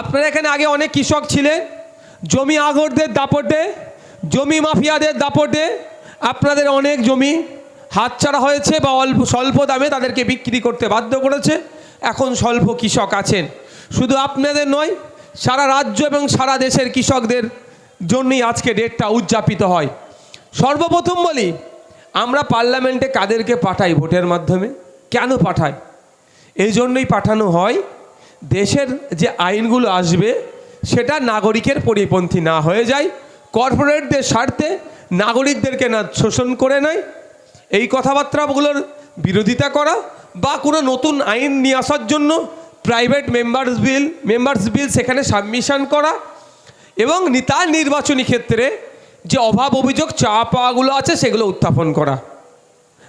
আপনারা এখানে আগে অনেক কৃষক ছিলেন। জমি আগরদের দাপটে, জমি মাফিয়াদের দাপটে আপনাদের অনেক জমি হাতছাড়া হয়েছে বা অল্প, স্বল্প দামে তাদেরকে বিক্রি করতে বাধ্য করেছে। এখন স্বল্প কৃষক আছেন। শুধু আপনাদের নয়, সারা রাজ্য এবং সারা দেশের কৃষকদের জন্যই আজকে ডেটটা উদযাপিত হয়। সর্বপ্রথম বলি, আমরা পার্লামেন্টে কাদেরকে পাঠাই ভোটের মাধ্যমে? কেন পাঠাই এই জন্যই পাঠানো হয় দেশের যে আইনগুলো আসবে, সেটা নাগরিকের পরিপন্থী না হয়ে যায়। কর্পোরেটদের স্বার্থে নাগরিকদেরকে না শোষণ করে নেয়। এই কথাবার্তাগুলোর বিরোধিতা করা বা কোনো নতুন আইন নিয়ে আসার জন্য private members bill members bill সেখানে সাবমিশন করা এবং নি- তার নির্বাচনী ক্ষেত্রে যে অভাব অভিযোগ চা পাওয়াগুলো আছে, সেগুলো উত্থাপন করা।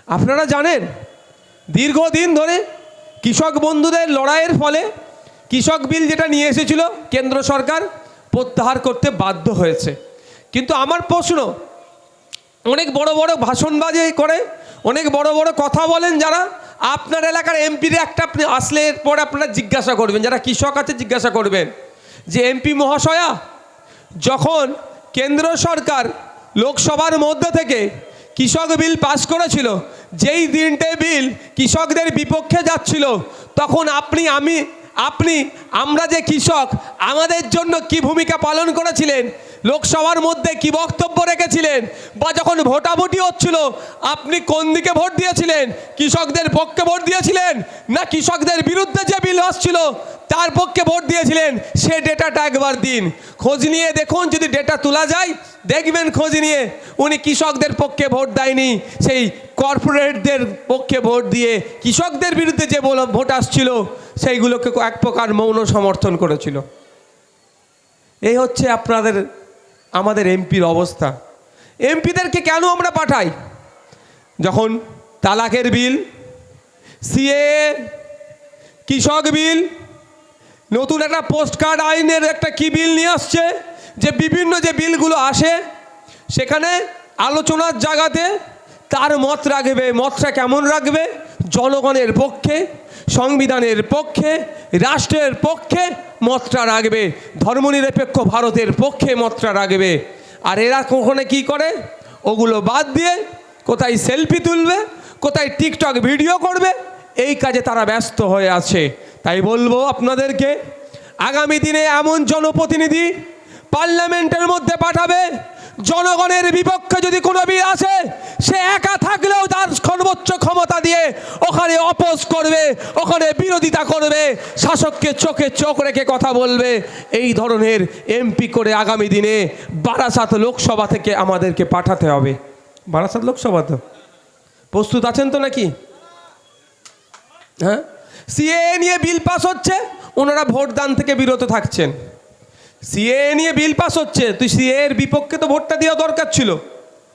আপনারা জানেন, দীর্ঘদিন ধরে কৃষক বন্ধুদের লড়াইয়ের ফলে কৃষক বিল যেটা নিয়ে এসেছিল কেন্দ্র সরকার প্রত্যাহার করতে বাধ্য হয়েছে। কিন্তু আমার প্রশ্ন, অনেক বড় বড় ভাষণবাজি করে, অনেক বড় বড় কথা বলেন যারা, আপনার এলাকার এমপির একটা আপনি আসলে পরে আপনারা জিজ্ঞাসা করবেন, যারা কৃষক আছে জিজ্ঞাসা করবেন যে, এমপি মহাশয়া, যখন কেন্দ্র সরকার লোকসভার মধ্যে থেকে কৃষক বিল পাস করেছিল, যেই দিনটে বিল কৃষকদের বিপক্ষে যাচ্ছিল, তখন আপনি, আমি আপনি আমরা যে কৃষক আমাদের জন্য কি ভূমিকা পালন করেছিলেন? লোকসভার মধ্যে কি বক্তব্য রেখেছিলেন? বা যখন ভোটাভুটি হচ্ছিল, আপনি কোন দিকে ভোট দিয়েছিলেন? কৃষকদের পক্ষে ভোট দিয়েছিলেন? না কৃষকদের বিরুদ্ধে যে বিল আসছিল, তার পক্ষে ভোট দিয়েছিলেন? সে ডেটাটা একবার দিন। খোঁজ নিয়ে দেখুন, যদি ডেটা তোলা যায়, দেখবেন খোঁজ নিয়ে উনি কৃষকদের পক্ষে ভোট দেয়নি। সেই কর্পোরেটদের পক্ষে ভোট দিয়ে কৃষকদের বিরুদ্ধে যে ভোট আসছিল, সেইগুলোকে এক প্রকার মৌন সমর্থন করেছিল। এই হচ্ছে আপনাদের আমাদের এমপির অবস্থা। এমপিদেরকে কেন আমরা পাঠাই? যখন তালাকের বিল সিএ কৃষক বিল, নতুন একটা পোস্ট কার্ড আইনের একটা কি বিল নিয়ে আসছে, যে বিভিন্ন যে বিলগুলো আসে, সেখানে আলোচনার জায়গাতে তার মত রাখবে, মতটা কেমন রাখবে জনগণের পক্ষে, সংবিধানের পক্ষে, রাষ্ট্রের পক্ষে মতটা রাখবে। ধর্মনিরপেক্ষ ভারতের পক্ষে মতটা রাখবে। আর এরা কখনো কি করে? ওগুলো বাদ দিয়ে কোথায় সেলফি তুলবে, কোথায় টিকটক ভিডিও করবে, এই কাজে তারা ব্যস্ত হয়ে আছে। তাই বলব আপনাদেরকে, আগামী দিনে এমন জনপ্রতিনিধি পার্লামেন্টের মধ্যে পাঠাবে, জনগণের বিপক্ষে যদি কোনো বিল আসে, সে একা থাকলেও তার সর্বোচ্চ ক্ষমতা দিয়ে ওখানে অপোজ করবে ওখানে বিরোধিতা করবে শাসককে চোখে চোখ রেখে কথা বলবে। এই ধরনের এমপি করে আগামী দিনে বারাসাত লোকসভা থেকে আমাদেরকে পাঠাতে হবে। বারাসাত লোকসভা তো? প্রস্তুত আছেন তো নাকি? হ্যাঁ? সিএ নিয়ে বিল পাস হচ্ছে ওনারা ভোট দান থেকে বিরত থাকছেন। সিএ নিয়ে বিল পাস হচ্ছে তুই সিএ এর বিপক্ষে তো ভোটটা দেওয়া দরকার ছিল।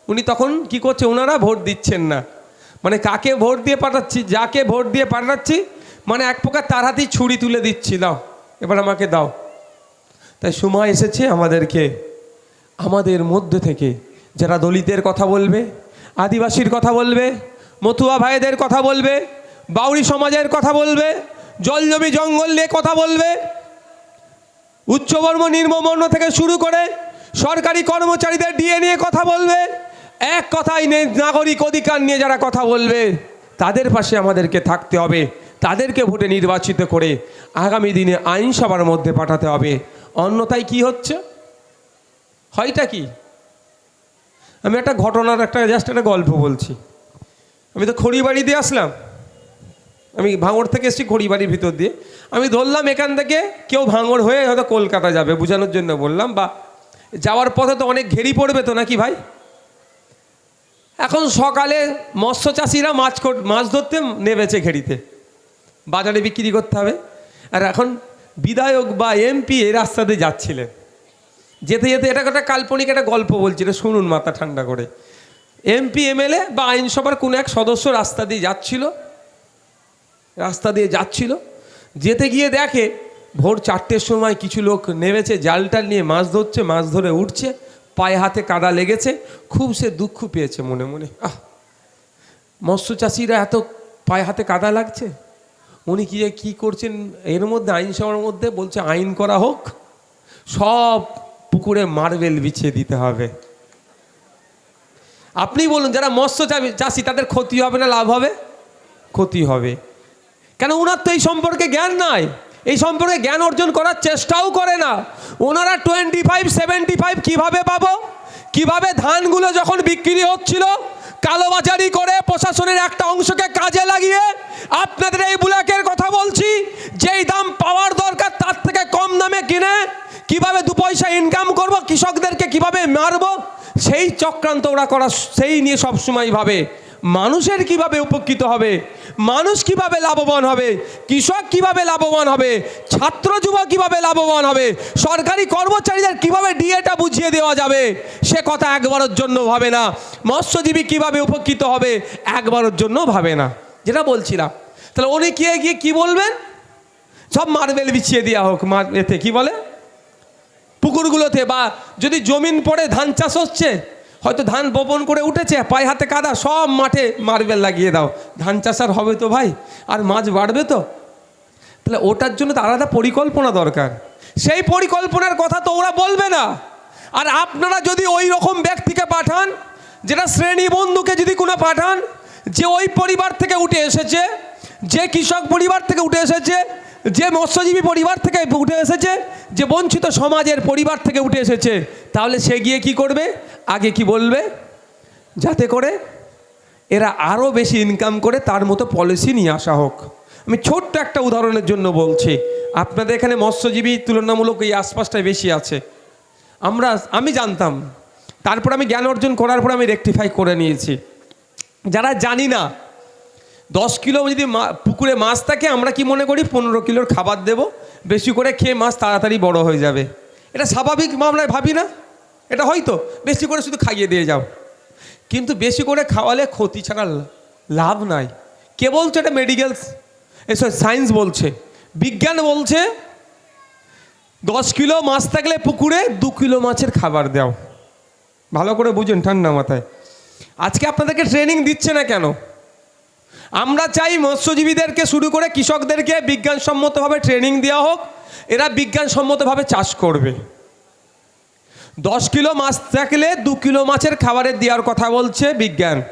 উনি তখন কি করছে ওনারা ভোট দিচ্ছেন না। মানে কাকে ভোট দিয়ে পাঠাচ্ছি, যাকে ভোট দিয়ে পাঠাচ্ছি মানে এক প্রকার তার হাতেই ছুরি তুলে দিচ্ছি, দাও, এবার আমাকে দাও। তাই সময় এসেছে আমাদেরকে, আমাদের মধ্যে থেকে, যারা দলিতের কথা বলবে, আদিবাসীর কথা বলবে, মতুয়া ভাইদের কথা বলবে বাউরি সমাজের কথা বলবে জল জমি জঙ্গল নিয়ে কথা বলবে উচ্চবর্ম নির্মবর্ণ থেকে শুরু করে সরকারি কর্মচারীদের ডিএ নিয়ে কথা বলবে এক কথাই নেই নাগরিক অধিকার নিয়ে যারা কথা বলবে, তাদের পাশে আমাদেরকে থাকতে হবে, তাদেরকে ভোটে নির্বাচিত করে আগামী দিনে আইনসভার মধ্যে পাঠাতে হবে। অন্যথায় কি হচ্ছে? হয়টা কি? আমি একটা ঘটনার একটা জাস্ট একটা গল্প বলছি। আমি তো খড়িবাড়ি দিয়ে আসলাম। আমি ভাঙড় থেকে এসেছি খড়িবাড়ির ভিতর দিয়ে। আমি ধরলাম এখান থেকে কেউ ভাঙড় হয়ে হয়তো কলকাতা যাবে, বোঝানোর জন্য বললাম, বা যাওয়ার পথে তো অনেক ঘেরি পড়বে তো নাকি ভাই? এখন সকালে মৎস্য চাষিরা মাছ মাছ ধরতে নেমেছে ঘেরিতে বাজারে বিক্রি করতে হবে। আর এখন বিধায়ক বা এমপি এই রাস্তা দিয়ে যাচ্ছিলেন। যেতে যেতে এটা একটা কাল্পনিক একটা গল্প বলছি, এটা শুনুন মাথা ঠান্ডা করে। এমপি, এমএলএ বা আইনসভার কোনো এক সদস্য রাস্তা দিয়ে যাচ্ছিল। রাস্তা দিয়ে যাচ্ছিল। যেতে গিয়ে দেখে ভোর চারটের সময় কিছু লোক নেমেছে জালটাল নিয়ে মাছ ধরছে, মাছ ধরে উঠছে। পায়ে হাতে কাদা লেগেছে, খুব সে দুঃখ পেয়েছে মনে মনে। আহ, মৎস্য চাষিরা এত পায়ে হাতে কাদা লাগছে? উনি কি যে কী করছেন? এর মধ্যে আইনসভার মধ্যে বলছে, আইন করা হোক, সব পুকুরে মার্বেল বিছিয়ে দিতে হবে। আপনি বলুন, যারা মৎস্য চাষি- তাদের ক্ষতি হবে না, লাভ হবে? ক্ষতি হবে। কেন ওনার তো এই সম্পর্কে জ্ঞান নাই। এই সম্পর্কে জ্ঞান অর্জন করার চেষ্টাও করে না। ওনারা টোয়েন্টি ফাইভ সেভেন্টি ফাইভ কীভাবে পাবো? কীভাবে ধানগুলো যখন বিক্রি হচ্ছিল, কালোবাজারি করে প্রশাসনের একটা অংশকে কাজে লাগিয়ে আপনাদের এই বুলাকের কথা বলছি, যেই দাম পাওয়ার দরকার তার থেকে কম দামে কিনে কীভাবে দু পয়সা ইনকাম করব, কৃষকদেরকে কীভাবে মারবো, সেই চক্রান্ত ওরা করা, সেই নিয়ে সবসময় ভাবে। মানুষের কীভাবে উপকৃত হবে? মানুষ কীভাবে লাভবান হবে? কৃষক কীভাবে লাভবান হবে? ছাত্র যুবক কীভাবে লাভবান হবে? সরকারি কর্মচারীদের কীভাবে ডিএটা বুঝিয়ে দেওয়া যাবে? সে কথা একবারের জন্য ভাবে না। মৎস্যজীবী কীভাবে উপকৃত হবে? একবারের জন্য ভাবে না। যেটা বলছিলাম। তাহলে উনি গিয়ে গিয়ে কি বলবেন? সব মার্বেল বিছিয়ে দেওয়া হোক এতে, কি বলে? পুকুরগুলোতে বা যদি জমিন পড়ে ধান চাষ হচ্ছে হয়তো ধান বপন করে উঠেছে, পায়ে হাতে কাদা, সব মাঠে মার্বেল লাগিয়ে দাও। ধান চাষ আর হবে তো ভাই? আর মাছ বাড়বে তো? তাহলে ওটার জন্য তো আলাদা পরিকল্পনা দরকার। সেই পরিকল্পনার কথা তো ওরা বলবে না। আর আপনারা যদি ওই রকম ব্যক্তিকে পাঠান, যেটা শ্রেণি বন্ধুকে যদি কোনো পাঠান, যে ওই পরিবার থেকে উঠে এসেছে, যে কৃষক পরিবার থেকে উঠে এসেছে যে মৎস্যজীবী পরিবার থেকে উঠে এসেছে, যে বঞ্চিত সমাজের পরিবার থেকে উঠে এসেছে, তাহলে সে গিয়ে কি করবে? আগে কি বলবে? যাতে করে এরা আরও বেশি ইনকাম করে তার মতো পলিসি নিয়ে আসা হোক। আমি ছোট্ট একটা উদাহরণের জন্য বলছি, আপনাদের এখানে মৎস্যজীবী তুলনামূলক এই আশপাশটায় বেশি আছে। আমরা, আমি জানতাম, তারপর আমি জ্ঞান অর্জন করার পর আমি রেকটিফাই করে নিয়েছি। যারা জানি না দশ কিলো যদি পুকুরে মাছ থাকে, আমরা কি মনে করি পনেরো কিলোর খাবার দেব। বেশি করে খেয়ে মাছ তাড়াতাড়ি বড় হয়ে যাবে। এটা স্বাভাবিক মামলায় ভাবি না? এটা হয়তো। বেশি করে শুধু খাইয়ে দিয়ে যাও। কিন্তু বেশি করে খাওয়ালে ক্ষতি ছাড়া লাভ নাই। কে বলছে এটা মেডিকেল এসব সায়েন্স বলছে। বিজ্ঞান বলছে, দশ কিলো মাছ থাকলে পুকুরে দু কিলো মাছের খাবার দাও। ভালো করে বুঝুন ঠান্ডা মাথায়। আজকে আপনাদেরকে ট্রেনিং দিচ্ছে না কেন? আমরা চাই মৎস্যজীবীদেরকে শুরু করে কৃষকদেরকে বিজ্ঞানসম্মতভাবে ট্রেনিং দেওয়া হোক। এরা বিজ্ঞানসম্মতভাবে চাষ করবে। দশ কিলো মাছ থাকলে দু কিলো মাছের খাবারের দেওয়ার কথা বলছে বিজ্ঞান।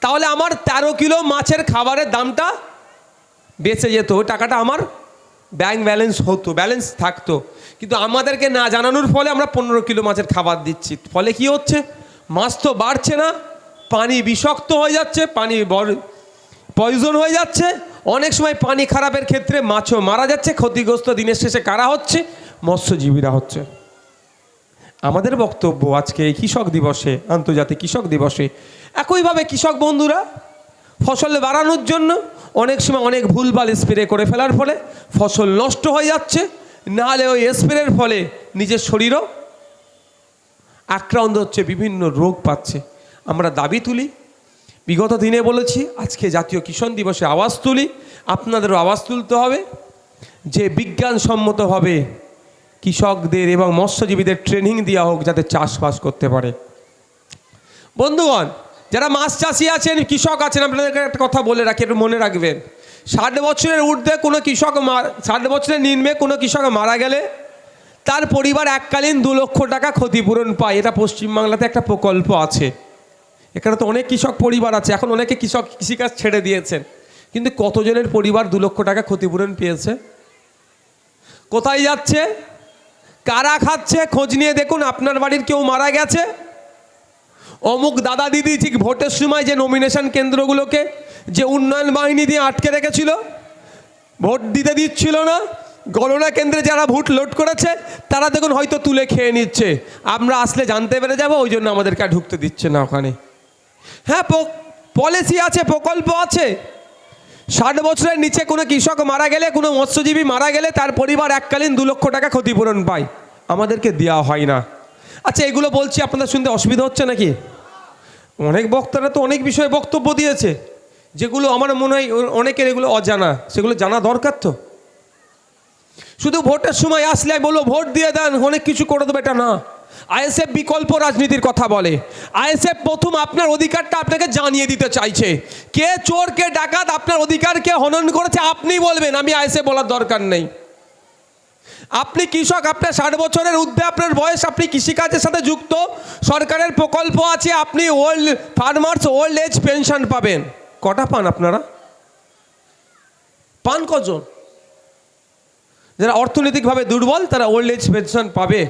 তাহলে আমার তেরো কিলো মাছের খাবারের দামটা বেঁচে যেত টাকাটা আমার ব্যাংক ব্যালেন্স হতো ব্যালেন্স থাকতো। কিন্তু আমাদেরকে না জানানোর ফলে আমরা পনেরো কিলো মাছের খাবার দিচ্ছি। ফলে কি হচ্ছে? মাছ তো বাড়ছে না। পানি বিষাক্ত হয়ে যাচ্ছে, পানি পয়জন হয়ে যাচ্ছে। অনেক সময় পানি খারাপের ক্ষেত্রে মাছও মারা যাচ্ছে, ক্ষতিগ্রস্ত দিনের শেষে কারা হচ্ছে? মৎস্যজীবীরা হচ্ছে। আমাদের বক্তব্য আজকে এই কৃষক দিবসে, আন্তর্জাতিক কৃষক দিবসে, একইভাবে কৃষক বন্ধুরা, ফসল বাড়ানোর জন্য অনেক সময় অনেক ভুলভাল স্প্রে করে ফেলার ফলে ফসল নষ্ট হয়ে যাচ্ছে, নাহলে ওই স্প্রের ফলে নিজের শরীরও আক্রান্ত হচ্ছে, বিভিন্ন রোগ পাচ্ছে। আমরা দাবি তুলি। বিগত দিনে বলেছি, আজকে জাতীয় কিষণ দিবসে আওয়াজ তুলি। আপনাদেরও আওয়াজ তুলতে হবে। যে বিজ্ঞানসম্মতভাবে কৃষকদের এবং মৎস্যজীবীদের ট্রেনিং দেওয়া হোক, যাতে চাষবাস করতে পারে। বন্ধুগণ, যারা মাছ চাষি আছেন, কৃষক আছেন, আপনাদেরকে একটা কথা বলে রাখি, একটু মনে রাখবেন। ষাট বছরের ঊর্ধ্বে কোনো কৃষক ষাট বছরের নিম্নে কোনো কৃষক মারা গেলে তার পরিবার এককালীন দু লক্ষ টাকা ক্ষতিপূরণ পায়। এটা পশ্চিমবাংলাতে একটা প্রকল্প আছে। এখানে তো অনেক কৃষক পরিবার আছে, এখন অনেকে কৃষক কৃষিকাজ ছেড়ে দিয়েছেন। কিন্তু কতজনের পরিবার দু লক্ষ টাকা ক্ষতিপূরণ পেয়েছে? কোথায় যাচ্ছে? কারা খাচ্ছে? খোঁজ নিয়ে দেখুন, আপনার বাড়ির কেউ মারা গেছে? অমুক দাদা দিদি ঠিক ভোটের সময় যে নমিনেশন কেন্দ্রগুলোকে যে উন্নয়ন বাহিনী দিয়ে আটকে রেখেছিল, ভোট দিতে দিচ্ছিল না, গণনা কেন্দ্রে যারা ভোট লোড করেছে, তারা দেখুন হয়তো তুলে খেয়ে নিচ্ছে। আমরা আসলে জানতে পেরে যাব, ওই জন্য আমাদেরকে ঢুকতে দিচ্ছে না ওখানে। হ্যাঁ পলিসি আছে, প্রকল্প আছে। ষাট বছরের নিচে কোনো কৃষক মারা গেলে, কোনো মৎস্যজীবী মারা গেলে তার পরিবার এককালীন দু লক্ষ টাকা ক্ষতিপূরণ পায়। আমাদেরকে দেওয়া হয় না। আচ্ছা এগুলো বলছি, আপনাদের শুনতে অসুবিধা হচ্ছে নাকি? অনেক বক্তারা তো অনেক বিষয়ে বক্তব্য দিয়েছে, যেগুলো আমার মনে হয় অনেকের এগুলো অজানা, সেগুলো জানা দরকার তো। শুধু ভোটের সময় আসলে বলব ভোট দিয়ে দেন, অনেক কিছু করে দেবে, এটা না। আইএসএফ বিকল্প রাজনীতির কথা বলে। আইএসএফ প্রথম আপনার অধিকারটা আপনাকে জানিয়ে দিতে চাইছে। কে চোর, কে ডাকাত, আপনার অধিকারকে হনন করেছে আপনি বলবেন, আমি আইএসএফ বলার দরকার নেই। আপনি কৃষক, আপনার ষাট বছরের ঊর্ধ্বে আপনার বয়স, আপনি কৃষিকাজের সাথে যুক্ত। সরকারের প্রকল্প আছে, আপনি old farmers, old age pension পাবেন। কটা পান আপনারা? পান কজন? যারা অর্থনৈতিকভাবে দুর্বল, তারা ওল্ড এজ পেনশন পাবে।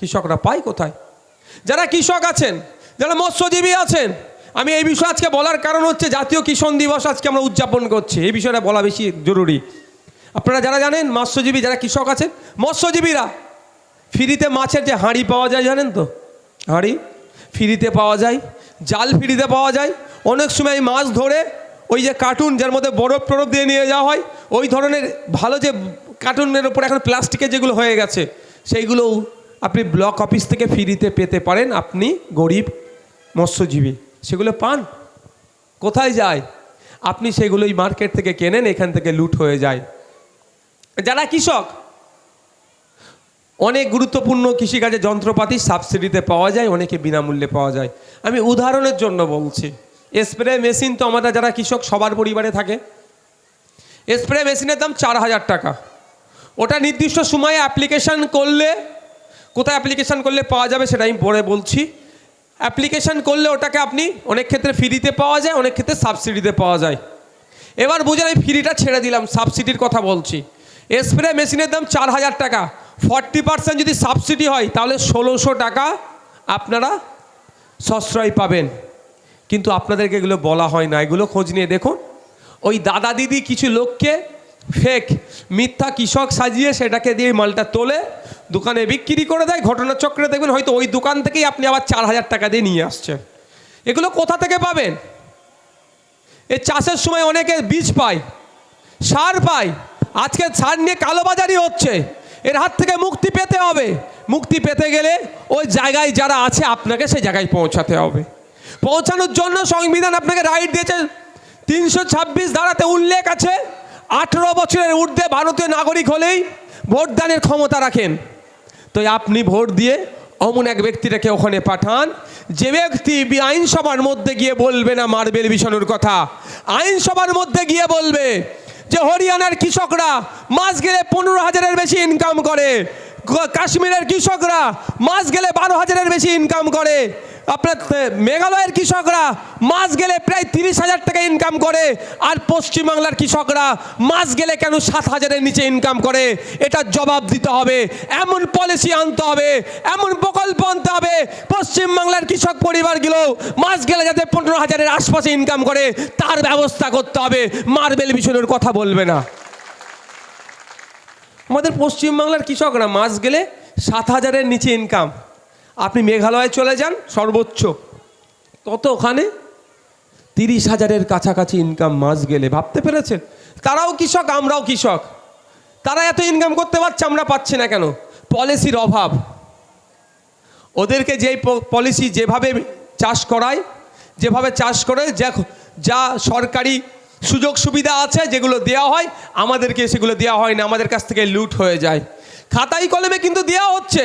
কৃষকরা পায় কোথায়? যারা কৃষক আছেন, যারা মৎস্যজীবী আছেন, আমি এই বিষয়ে আজকে বলার কারণ হচ্ছে জাতীয় কিষণ দিবস আজকে আমরা উদযাপন করছি। এই বিষয়টা বলা বেশি জরুরি। আপনারা যারা জানেন, মৎস্যজীবী যারা কৃষক আছেন, মৎস্যজীবীরা ফ্রিতে মাছের যে হাঁড়ি পাওয়া যায়, জানেন তো? হাঁড়ি ফ্রিতে পাওয়া যায়, জাল ফ্রিতে পাওয়া যায়। অনেক সময় মাছ ধরে ওই যে কার্টুন, যার মধ্যে বরফ টরফ দিয়ে নিয়ে যাওয়া হয়, ওই ধরনের ভালো যে কার্টুনের ওপর এখন প্লাস্টিকের যেগুলো হয়ে গেছে, সেইগুলোও আপনি ব্লক অফিস থেকে ফ্রিতে পেতে পারেন আপনি গরিব, মৎস্যজীবী। সেগুলো পান? কোথায় যায়? আপনি সেগুলোই মার্কেট থেকে কেনেন, এখান থেকে লুট হয়ে যায়। যারা কৃষক, অনেক গুরুত্বপূর্ণ কৃষিকাজের যন্ত্রপাতি, সাবসিডিতে পাওয়া যায়, অনেকে বিনামূল্যে পাওয়া যায়। আমি উদাহরণের জন্য বলছি, স্প্রে মেশিন তো আমরা যারা কৃষক, সবার পরিবারে থাকে। স্প্রে মেশিনের দাম চার হাজার টাকা। ওটা নির্দিষ্ট সময়ে অ্যাপ্লিকেশান করলে কোথায় অ্যাপ্লিকেশান করলে পাওয়া যাবে সেটা আমি পরে বলছি। অ্যাপ্লিকেশান করলে ওটাকে আপনি অনেক ক্ষেত্রে ফ্রিতে পাওয়া যায়, অনেক ক্ষেত্রে সাবসিডিতে পাওয়া যায়। এবার বুঝেন, আমি ফ্রিটা ছেড়ে দিলাম সাবসিডির কথা বলছি। স্প্রে মেশিনের দাম চার হাজার টাকা। ফর্টি পার্সেন্ট যদি সাবসিডি হয়, তাহলে ষোলোশো টাকা আপনারা সশ্রয় পাবেন। কিন্তু আপনাদেরকে এগুলো বলা হয় না। এগুলো খোঁজ নিয়ে দেখুন। ওই দাদা দিদি কিছু লোককে ফেক মিথ্যা কৃষক সাজিয়ে সেটাকে দিয়ে মালটা তোলে। দোকানে বিক্রি করে দেয়, ঘটনাচক্রে দেখবেন হয়তো ওই দোকান থেকেই আপনি আবার চার হাজার টাকা দিয়ে নিয়ে আসছেন। এগুলো কোথা থেকে পাবেন? এ চাষের সময় অনেকে বীজ পায়, সার পায়, আজকে সার নিয়ে কালোবাজারি হচ্ছে, এর হাত থেকে মুক্তি পেতে হবে। মুক্তি পেতে গেলে ওই জায়গায় যারা আছে, আপনাকে সেই জায়গায় পৌঁছাতে হবে। পৌঁছানোর জন্য সংবিধান আপনাকে রাইট দিয়েছে, তিনশো ছাব্বিশ ধারাতে উল্লেখ আছে, আঠেরো বছরের ঊর্ধ্বে ভারতীয় নাগরিক হলেই ভোটদানের ক্ষমতা রাখেন। তো আপনি ভোট দিয়ে অমন এক ব্যক্তিটাকে ওখানে পাঠান। যে ব্যক্তি আইনসভার মধ্যে গিয়ে বলবে না মার্বেল বিষণুর কথা, আইনসভার মধ্যে গিয়ে বলবে যে হরিয়ানার কৃষকরা মাস গেলে পনেরো হাজারের বেশি ইনকাম করে কাশ্মীরের কৃষকরা মাস গেলে বারো হাজারের বেশি ইনকাম করে। আপনার মেঘালয়ের কৃষকরা মাস গেলে প্রায় তিরিশ হাজার টাকা ইনকাম করে, আর পশ্চিমবাংলার কৃষকরা মাস গেলে কেন সাত হাজারের নিচে ইনকাম করে? এটা জবাব দিতে হবে, এমন পলিসি আনতে হবে, এমন প্রকল্প আনতে হবে, পশ্চিমবাংলার কৃষক পরিবারগুলো মাস গেলে যাতে পনেরো হাজারের আশপাশে ইনকাম করে, তার ব্যবস্থা করতে হবে, মার্বেল বিছনের কথা বলবে না। আমাদের পশ্চিমবাংলার কৃষকরা মাস গেলে সাত হাজারের নিচে ইনকাম আপনি মেঘালয়ে চলে যান, সর্বোচ্চ। কত ওখানে? তিরিশ হাজারের কাছাকাছি ইনকাম মাস গেলে, ভাবতে পেরেছেন? তারাও কৃষক, আমরাও কৃষক। তারা এত ইনকাম করতে পারছে, আমরা পাচ্ছি না কেন? পলিসির অভাব। ওদেরকে যেই পলিসি যেভাবে চাষ করায়, যেভাবে চাষ করে যা যা সরকারি সুযোগ সুবিধা আছে, যেগুলো দেওয়া হয়, আমাদেরকে সেগুলো দেওয়া হয় না, আমাদের কাছ থেকে লুট হয়ে যায়। খাতাই কলমে কিন্তু দেওয়া হচ্ছে।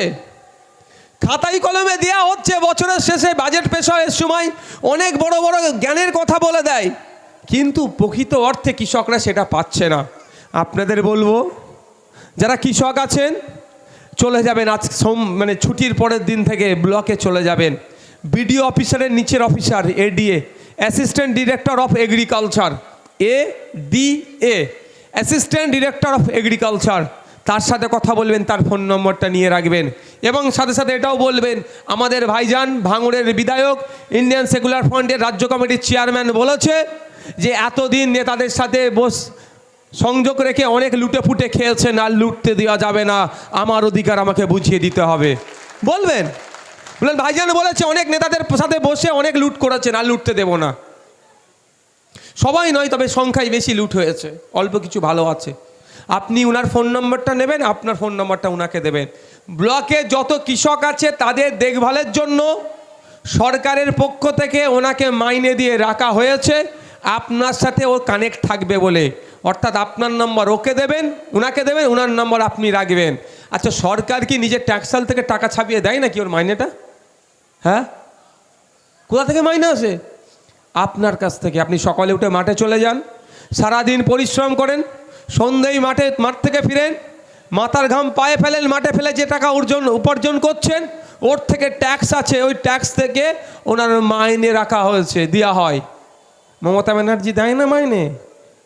খাতাই কলমে দেওয়া হচ্ছে, বছরের শেষে বাজেট পেশার সময় অনেক বড় বড় জ্ঞানের কথা বলে দেয়। কিন্তু প্রকৃত অর্থে কৃষকরা সেটা পাচ্ছে না। আপনাদের বলব, যারা কৃষক আছেন, চলে যাবেন আজ সোম মানে ছুটির পরের দিন থেকে ব্লকে চলে যাবেন। বিডিও অফিসারের নিচের officer ADA assistant director of agriculture A D A assistant director of agriculture তার সাথে কথা বলবেন, তার ফোন নম্বরটা নিয়ে রাখবেন। এবং সাথে সাথে এটাও বলবেন, আমাদের ভাইজান ভাঙড়ের বিধায়ক ইন্ডিয়ান সেকুলার ফ্রন্টের রাজ্য কমিটির চেয়ারম্যান বলেছে যে এতদিন নেতাদের সাথে বস, সংযোগ রেখে অনেক লুটে ফুটে খেয়েছেন আর লুটতে দেওয়া যাবে না। আমার অধিকার আমাকে বুঝিয়ে দিতে হবে। বলবেন? বললেন ভাইজান বলেছে, অনেক নেতাদের সাথে বসে অনেক লুট করেছেন, আর লুটতে দেব না। সবাই নয়, তবে সংখ্যায় বেশি লুট হয়েছে। অল্প কিছু ভালো আছে। আপনি উনার ফোন নম্বরটা নেবেন, আপনার ফোন নম্বরটা উনাকে দেবেন। ব্লকে যত কৃষক আছে তাদের দেখভালের জন্য সরকারের পক্ষ থেকে ওনাকে মাইনে দিয়ে রাখা হয়েছে। আপনার সাথে ও কানেক্ট থাকবে বলে। অর্থাৎ আপনার নম্বর ওকে দেবেন ওনাকে দেবেন ওনার নম্বর আপনি রাখবেন। আচ্ছা সরকার কি নিজের ট্যাক্সাল থেকে টাকা ছাপিয়ে দেয় নাকি ওর মাইনেটা? হ্যাঁ? কোথা থেকে মাইনে আসে? আপনার কাছ থেকে। আপনি সকালে উঠে মাঠে চলে যান, সারাদিন পরিশ্রম করেন সন্ধ্যেই মাঠে, মাঠ থেকে ফিরেন মাথার ঘাম পায়ে ফেলেন, মাঠে ফেলে যে টাকা অর্জন উপার্জন করছেন, ওর থেকে ট্যাক্স আছে, ওই ট্যাক্স থেকে ওনার মাইনে রাখা হয়েছে দেওয়া হয়। মমতা ব্যানার্জি দেয় না মাইনে?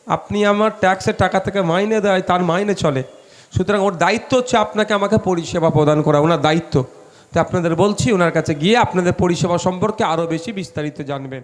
আপনি আমার ট্যাক্সের টাকা থেকে মাইনে দেয়, তার মাইনে চলে। সুতরাং ওর দায়িত্ব হচ্ছে আপনাকে আমাকে পরিষেবা প্রদান করা, ওনার দায়িত্ব। তো আপনাদের বলছি, ওনার কাছে গিয়ে আপনাদের পরিষেবা সম্পর্কে আরও বেশি বিস্তারিত জানবেন।